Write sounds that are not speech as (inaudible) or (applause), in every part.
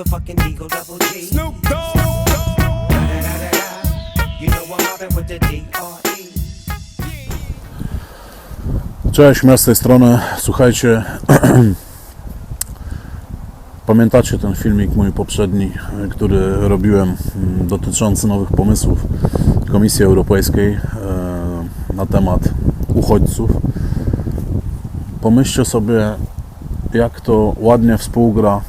motherfucking Eagle Double G. Snoop Dogg. Da-da-da-da-da. You know I'm mobbing with the D.R.E. Cześć, ja z tej strony. Słuchajcie, (clears throat) pamiętacie ten filmik mój poprzedni, który robiłem mm, dotyczący nowych pomysłów Komisji Europejskiej e, na temat uchodźców. Pomyślcie sobie, jak to ładnie współgra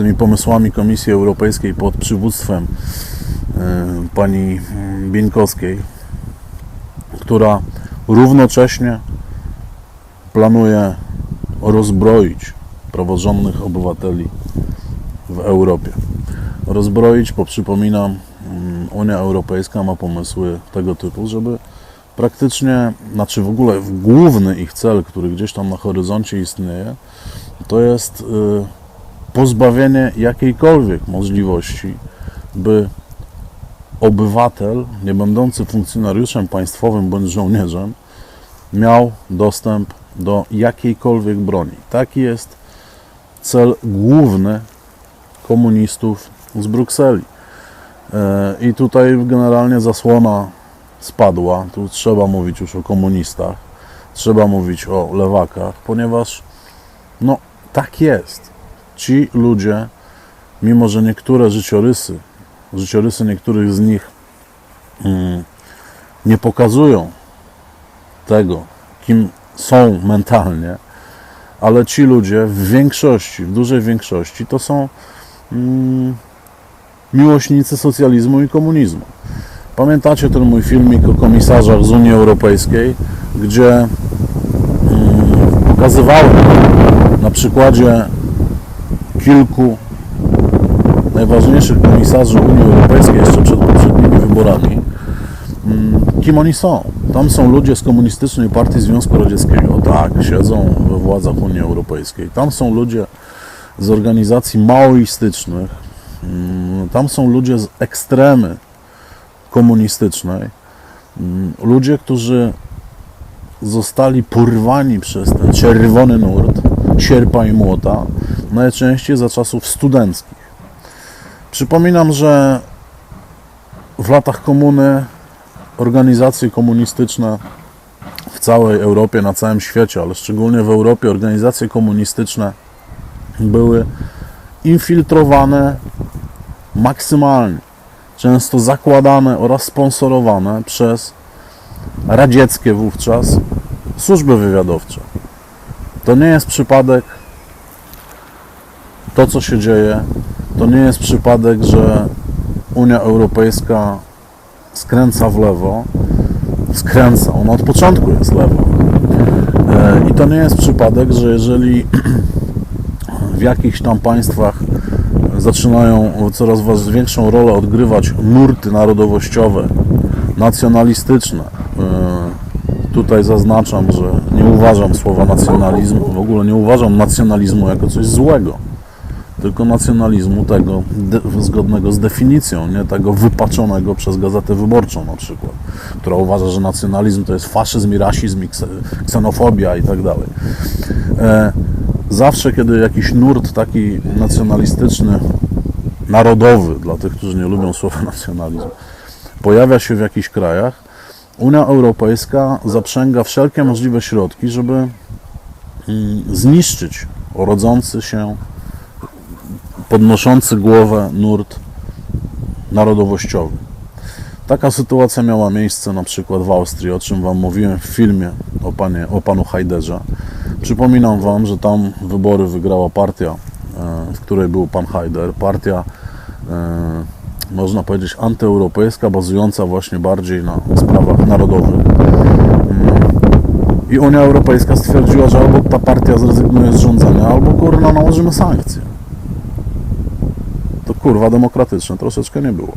tymi pomysłami Komisji Europejskiej pod przywództwem e, pani mm, Bieńkowskiej, która równocześnie planuje rozbroić praworządnych obywateli w Europie. Rozbroić, bo przypominam, mm, Unia Europejska ma pomysły tego typu, żeby praktycznie, znaczy w ogóle główny ich cel, który gdzieś tam na horyzoncie istnieje, to jest y, pozbawienie jakiejkolwiek możliwości, by obywatel, nie będący funkcjonariuszem państwowym bądź żołnierzem, miał dostęp do jakiejkolwiek broni. Taki jest cel główny komunistów z Brukseli. E, I tutaj generalnie zasłona spadła. Tu trzeba mówić już o komunistach, trzeba mówić o lewakach, ponieważ no tak jest. Ci ludzie, mimo że niektóre życiorysy życiorysy niektórych z nich mm, nie pokazują tego, kim są mentalnie, ale ci ludzie w większości, w dużej większości to są mm, miłośnicy socjalizmu i komunizmu. Pamiętacie ten mój filmik o komisarzach z Unii Europejskiej, gdzie mm, pokazywałem na przykładzie kilku najważniejszych komisarzy Unii Europejskiej jeszcze przed poprzednimi wyborami, mm, kim oni są. Tam są ludzie z Komunistycznej Partii Związku Radzieckiego, tak, siedzą we władzach Unii Europejskiej. Tam są ludzie z organizacji maoistycznych, mm, tam są ludzie z ekstremy komunistycznej, mm, ludzie, którzy zostali porwani przez ten czerwony nurt, sierpa i młota, najczęściej za czasów studenckich. Przypominam, że w latach komuny organizacje komunistyczne w całej Europie, na całym świecie, ale szczególnie w Europie, organizacje komunistyczne były infiltrowane maksymalnie, często zakładane oraz sponsorowane przez radzieckie wówczas służby wywiadowcze. To nie jest przypadek to, co się dzieje to nie jest przypadek, że Unia Europejska skręca w lewo. Skręca, ona od początku jest lewo. E, I to nie jest przypadek, że jeżeli (clears throat) w jakichś tam państwach zaczynają coraz większą rolę odgrywać nurty narodowościowe, nacjonalistyczne. E, tutaj zaznaczam, że nie uważam słowa nacjonalizm, w ogóle nie uważam nacjonalizmu jako coś złego tylko nacjonalizmu tego zgodnego z definicją, nie tego wypaczonego przez Gazetę Wyborczą na przykład, która uważa, że nacjonalizm to jest faszyzm i rasizm i ksenofobia i tak dalej. E, zawsze, kiedy jakiś nurt taki nacjonalistyczny, narodowy, dla tych, którzy nie lubią słowa (laughs) nacjonalizm, pojawia się w jakichś krajach, Unia Europejska zaprzęga wszelkie możliwe środki, żeby mm, zniszczyć rodzący się podnoszący głowę nurt narodowościowy. Taka sytuacja miała miejsce na przykład w Austrii, o czym Wam mówiłem w filmie o, panie, o panu Hajderze. Przypominam Wam, że tam wybory wygrała partia, e, w której był pan Hajder. Partia, e, można powiedzieć, antyeuropejska, bazująca właśnie bardziej na sprawach narodowych. Mm. I Unia Europejska stwierdziła, że albo ta partia zrezygnuje z rządzenia, albo kurna nałożymy sankcje kurwa demokratyczne troszeczkę nie było.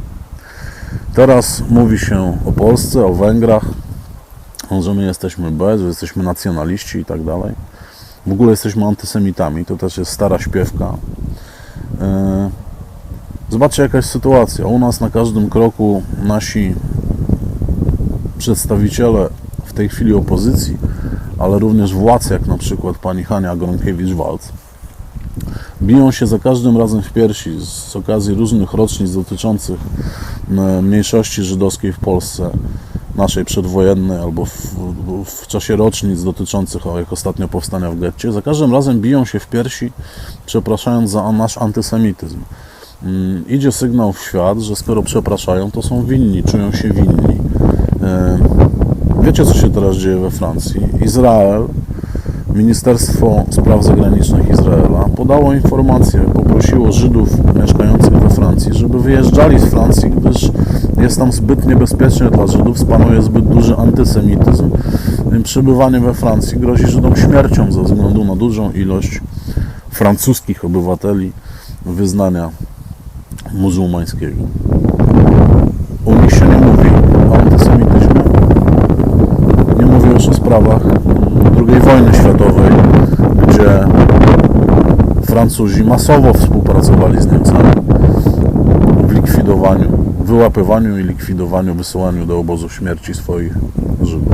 Teraz mówi się o Polsce, o Węgrach, że my jesteśmy bez, że jesteśmy nacjonaliści i tak dalej. W ogóle jesteśmy antysemitami, to też jest stara śpiewka. E, zobaczcie jaka jest sytuacja. U nas na każdym kroku nasi przedstawiciele w tej chwili opozycji, ale również władz, jak na przykład pani Hania Gronkiewicz-Walc, biją się za każdym razem w piersi z okazji różnych rocznic dotyczących mniejszości żydowskiej w Polsce, naszej przedwojennej, albo w, w czasie rocznic dotyczących, jak ostatnio powstania w getcie, za każdym razem biją się w piersi, przepraszając za nasz antysemityzm. Mm, Idzie sygnał w świat, że skoro przepraszają, to są winni, czują się winni. E, Wiecie, co się teraz dzieje we Francji? Izrael, Ministerstwo Spraw Zagranicznych Izraela podało informację, poprosiło Żydów mieszkających we Francji, żeby wyjeżdżali z Francji, gdyż jest tam zbyt niebezpiecznie dla Żydów, spanuje zbyt duży antysemityzm. Przebywanie we Francji grozi Żydom śmiercią ze względu na dużą ilość francuskich obywateli wyznania muzułmańskiego. U nich się nie mówi o antysemityzmie. Nie mówię już o sprawach II wojny światowej, gdzie Francuzi masowo współpracowali z Niemcami w likwidowaniu, wyłapywaniu i likwidowaniu, wysyłaniu do obozu śmierci swoich Żydów.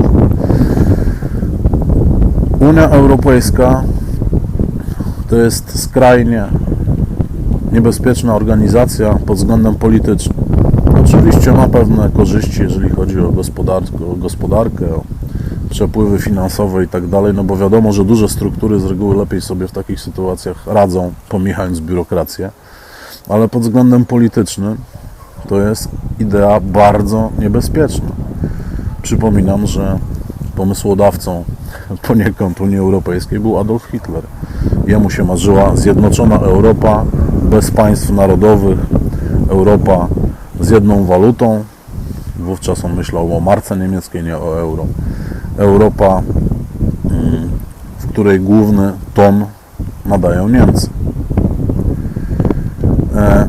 Unia Europejska to jest skrajnie niebezpieczna organizacja pod względem politycznym. Oczywiście ma pewne korzyści, jeżeli chodzi o gospodarkę, o, gospodarkę, przepływy finansowe i tak dalej, no bo wiadomo, że duże struktury z reguły lepiej sobie w takich sytuacjach radzą, pomijając biurokrację, ale pod względem politycznym to jest idea bardzo niebezpieczna. Przypominam, że pomysłodawcą poniekąd Unii Europejskiej był Adolf Hitler. Jemu się marzyła zjednoczona Europa bez państw narodowych, Europa z jedną walutą. Wówczas on myślał o marce niemieckiej, nie o euro. Europa, mm, w której główny ton nadają Niemcy. E,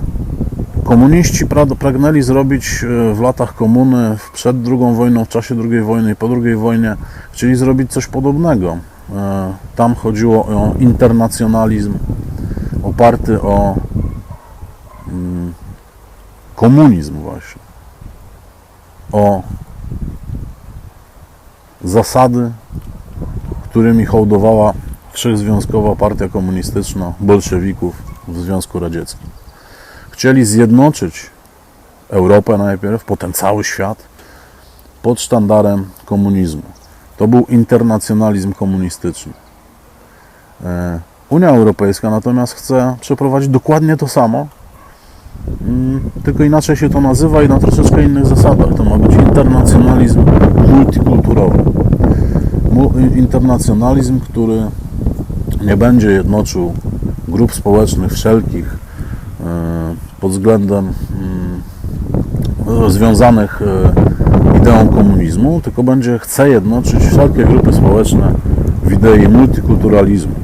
Komuniści pra- pragnęli zrobić e, w latach komuny, przed II wojną, w czasie II wojny i po II wojnie, chcieli zrobić coś podobnego. E, Tam chodziło o internacjonalizm oparty o mm, komunizm właśnie. O zasady, którymi hołdowała Wszechzwiązkowa Partia Komunistyczna bolszewików w Związku Radzieckim. Chcieli zjednoczyć Europę najpierw, potem cały świat pod sztandarem komunizmu. To był internacjonalizm komunistyczny. E, Unia Europejska natomiast chce przeprowadzić dokładnie to samo, mm, tylko inaczej się to nazywa i na troszeczkę innych zasadach. To ma być internacjonalizm multikulturowy. Internacjonalizm, który nie będzie jednoczył grup społecznych wszelkich e, pod względem mm, związanych e, ideą komunizmu, tylko będzie chce jednoczyć wszelkie grupy społeczne w idei multikulturalizmu.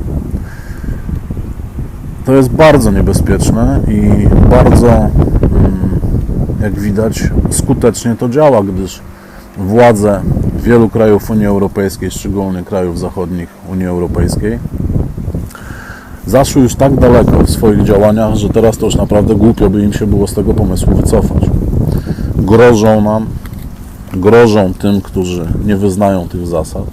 To jest bardzo niebezpieczne i bardzo, mm, jak widać, skutecznie to działa, gdyż władze wielu krajów Unii Europejskiej, szczególnie krajów zachodnich Unii Europejskiej, zaszły już tak daleko w swoich działaniach, że teraz to już naprawdę głupio by im się było z tego pomysłu wycofać. Grożą nam, grożą tym, którzy nie wyznają tych zasad,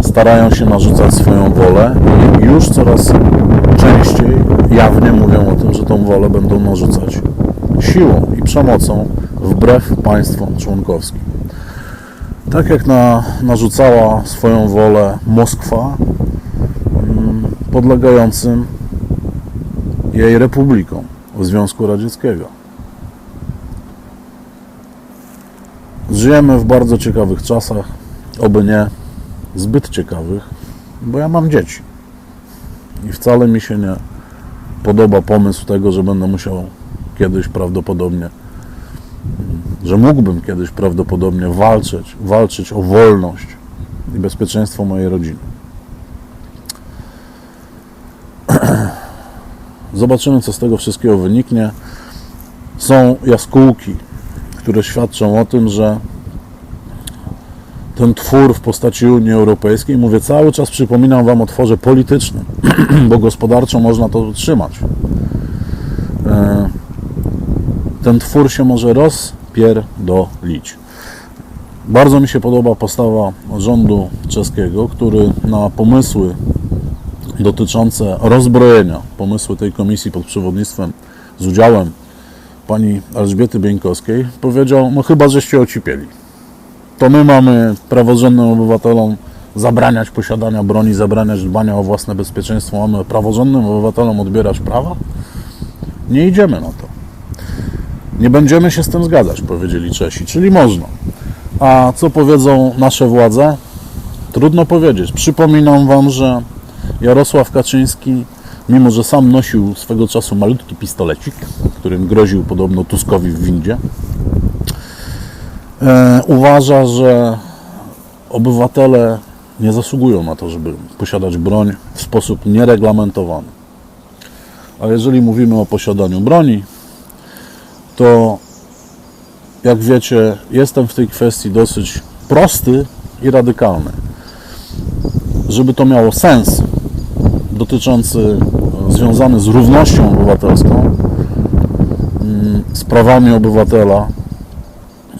starają się narzucać swoją wolę i już coraz częściej jawnie mówią o tym, że tą wolę będą narzucać siłą i przemocą wbrew państwom członkowskim. Tak jak na, narzucała swoją wolę Moskwa, podlegającym jej republikom Związku Radzieckiego. Żyjemy w bardzo ciekawych czasach, oby nie zbyt ciekawych, bo ja mam dzieci. I wcale mi się nie podoba pomysł tego, że będę musiał kiedyś prawdopodobnie, że mógłbym kiedyś prawdopodobnie walczyć, walczyć o wolność i bezpieczeństwo mojej rodziny. (clears throat) Zobaczymy, co z tego wszystkiego wyniknie. Są jaskółki, które świadczą o tym, że ten twór w postaci Unii Europejskiej, mówię cały czas, przypominam Wam o tworze politycznym, (clears throat) bo gospodarczo można to utrzymać. E, Ten twór się może rozpierdolić. Bardzo mi się podoba postawa rządu czeskiego, który na pomysły dotyczące rozbrojenia. Pomysły tej komisji pod przewodnictwem, z udziałem pani Elżbiety Bieńkowskiej, powiedział, no chyba żeście ocipieli. To my mamy praworządnym obywatelom zabraniać posiadania broni, zabraniać dbania o własne bezpieczeństwo, mamy praworządnym obywatelom odbierać prawa? Nie idziemy na to. Nie będziemy się z tym zgadzać, powiedzieli Czesi, czyli można. A co powiedzą nasze władze? Trudno powiedzieć. Przypominam Wam, że Jarosław Kaczyński, mimo że sam nosił swego czasu malutki pistolecik, którym groził podobno Tuskowi w windzie, e, uważa, że obywatele nie zasługują na to, żeby posiadać broń w sposób niereglamentowany. A jeżeli mówimy o posiadaniu broni, to jak wiecie, jestem w tej kwestii dosyć prosty i radykalny. Żeby to miało sens dotyczący, e, związany z równością obywatelską, mm, z prawami obywatela,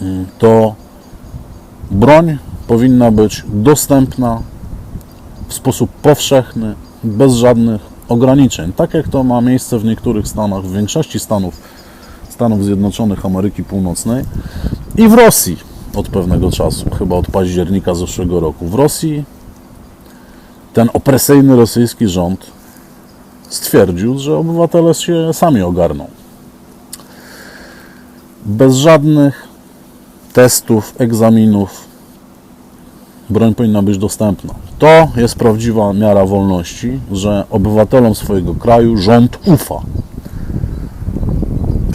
mm, to broń powinna być dostępna w sposób powszechny, bez żadnych ograniczeń. Tak jak to ma miejsce w niektórych stanach, w większości stanów Stanów Zjednoczonych Ameryki Północnej i w Rosji od pewnego czasu, chyba od października zeszłego roku. W Rosji ten opresyjny rosyjski rząd stwierdził, że obywatele się sami ogarną. Bez żadnych testów, egzaminów broń powinna być dostępna. To jest prawdziwa miara wolności, że obywatelom swojego kraju rząd ufa.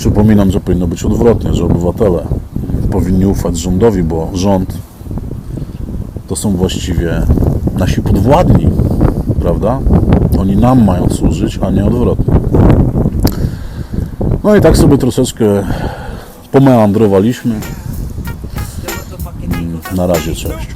Przypominam, że powinno być odwrotnie, że obywatele powinni ufać rządowi, bo rząd to są właściwie nasi podwładni, prawda? Oni nam mają służyć, a nie odwrotnie. No i tak sobie troszeczkę pomeandrowaliśmy. Na razie, cześć.